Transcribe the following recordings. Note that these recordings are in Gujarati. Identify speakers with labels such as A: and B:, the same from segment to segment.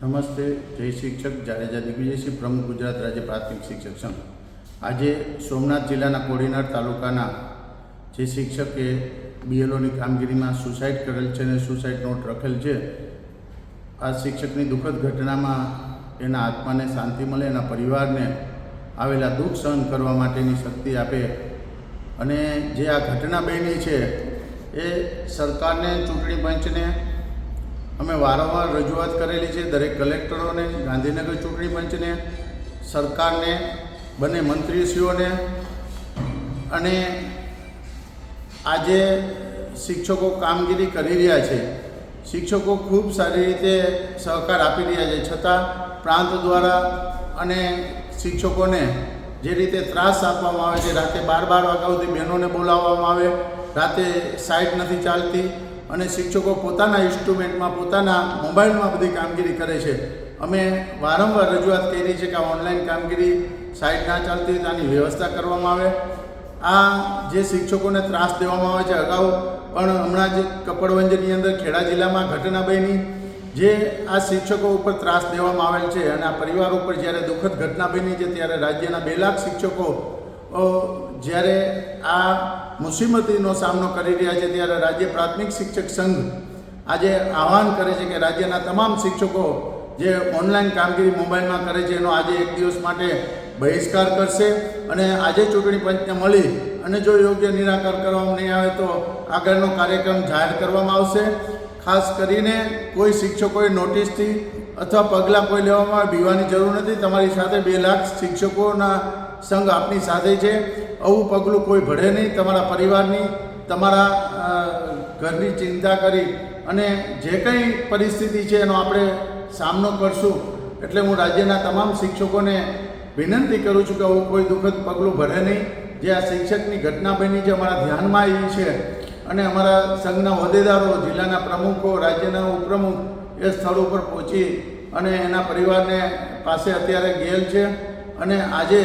A: નમસ્તે, જય શિક્ષક, જાડેજા દિગ્વિજયસિંહ, પ્રમુખ ગુજરાત રાજ્ય પ્રાથમિક શિક્ષક સંઘ. આજે સોમનાથ જિલ્લાના કોડીનાર તાલુકાના જે શિક્ષકે બીએલઓની કામગીરીમાં સુસાઇડ કરેલ છે અને સુસાઇડ નોટ રખેલ છે, આ શિક્ષકની દુઃખદ ઘટનામાં એના આત્માને શાંતિ મળે, એના પરિવારને આવેલા દુઃખ સહન કરવા માટેની શક્તિ આપે અને જે આ ઘટના બની છે, એ સરકારને ચૂંટણી પંચને અમે વારંવાર રજૂઆત કરેલી છે દરેક કલેક્ટરોને, ગાંધીનગર ચૂંટણી પંચને સરકારને, બંને મંત્રીશ્રીઓને અને આજે શિક્ષકો કામગીરી કરી રહ્યા છે. શિક્ષકો ખૂબ સારી રીતે સહકાર આપી રહ્યા છે. છતાં પ્રાંત દ્વારા અને શિક્ષકોને જે રીતે ત્રાસ આપવામાં આવે છે, રાતે બાર બાર વાગ્યા સુધી બહેનોને બોલાવવામાં આવે, રાતે સાઇટ નથી ચાલતી અને શિક્ષકો પોતાના ઇન્સ્ટ્રુમેન્ટમાં, પોતાના મોબાઈલમાં બધી કામગીરી કરે છે. અમે વારંવાર રજૂઆત કરી છે કે આ ઓનલાઈન કામગીરી સાઇટ ના ચાલતી હોય તેની વ્યવસ્થા કરવામાં આવે. આ જે શિક્ષકોને ત્રાસ દેવામાં આવે છે અગાઉ, પણ હમણાં જ કપડવંજની અંદર ખેડા જિલ્લામાં ઘટના બની જે આ શિક્ષકો ઉપર ત્રાસ દેવામાં આવેલ છે અને આ પરિવાર ઉપર જ્યારે દુઃખદ ઘટના બની છે, ત્યારે રાજ્યના બે લાખ શિક્ષકો જ્યારે આ મુસીબતીનો સામનો કરી રહ્યા છે, ત્યારે રાજ્ય પ્રાથમિક શિક્ષક સંઘ આજે આહવાન કરે છે કે રાજ્યના તમામ શિક્ષકો જે ઓનલાઈન કામગીરી મોબાઈલમાં કરે છે, એનો આજે એક દિવસ માટે બહિષ્કાર કરશે અને આજે ચૂંટણી પંચને મળી અને જો યોગ્ય નિરાકર કરવામાં નહીં આવે તો આગળનો કાર્યક્રમ જાહેર કરવામાં આવશે. ખાસ કરીને કોઈ શિક્ષકોએ નોટિસથી અથવા પગલાં કોઈ લેવામાં બીવાની જરૂર નથી. તમારી સાથે બે લાખ શિક્ષકોના સંઘ આપની સાથે છે. આવું પગલું કોઈ ભળે નહીં. તમારા પરિવારની, તમારા ઘરની ચિંતા કરી અને જે કંઈ પરિસ્થિતિ છે એનો આપણે સામનો કરશું એટલે હું રાજ્યના તમામ શિક્ષકોને વિનંતી કરું છું કે આવું કોઈ દુઃખદ પગલું ભરે નહીં. જે આ શિક્ષકની ઘટના બની જે અમારા ધ્યાનમાં આવી છે અને અમારા સંઘના હોદ્દેદારો, જિલ્લાના પ્રમુખો, રાજ્યના ઉપપ્રમુખ એ સ્થળ ઉપર પહોંચી અને એના પરિવારને પાસે અત્યારે ગયેલ છે. અને આજે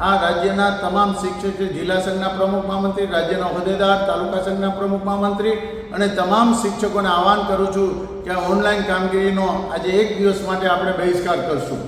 A: આ રાજ્યના તમામ શિક્ષક જિલ્લા સંઘના પ્રમુખ મહામંત્રી, રાજ્યના હોદ્દેદાર, તાલુકા સંઘના પ્રમુખ મહામંત્રી અને તમામ શિક્ષકોને આહવાન કરું છું કે ઓનલાઈન કામગીરીનો આજે એક દિવસ માટે આપણે બહિષ્કાર કરશું.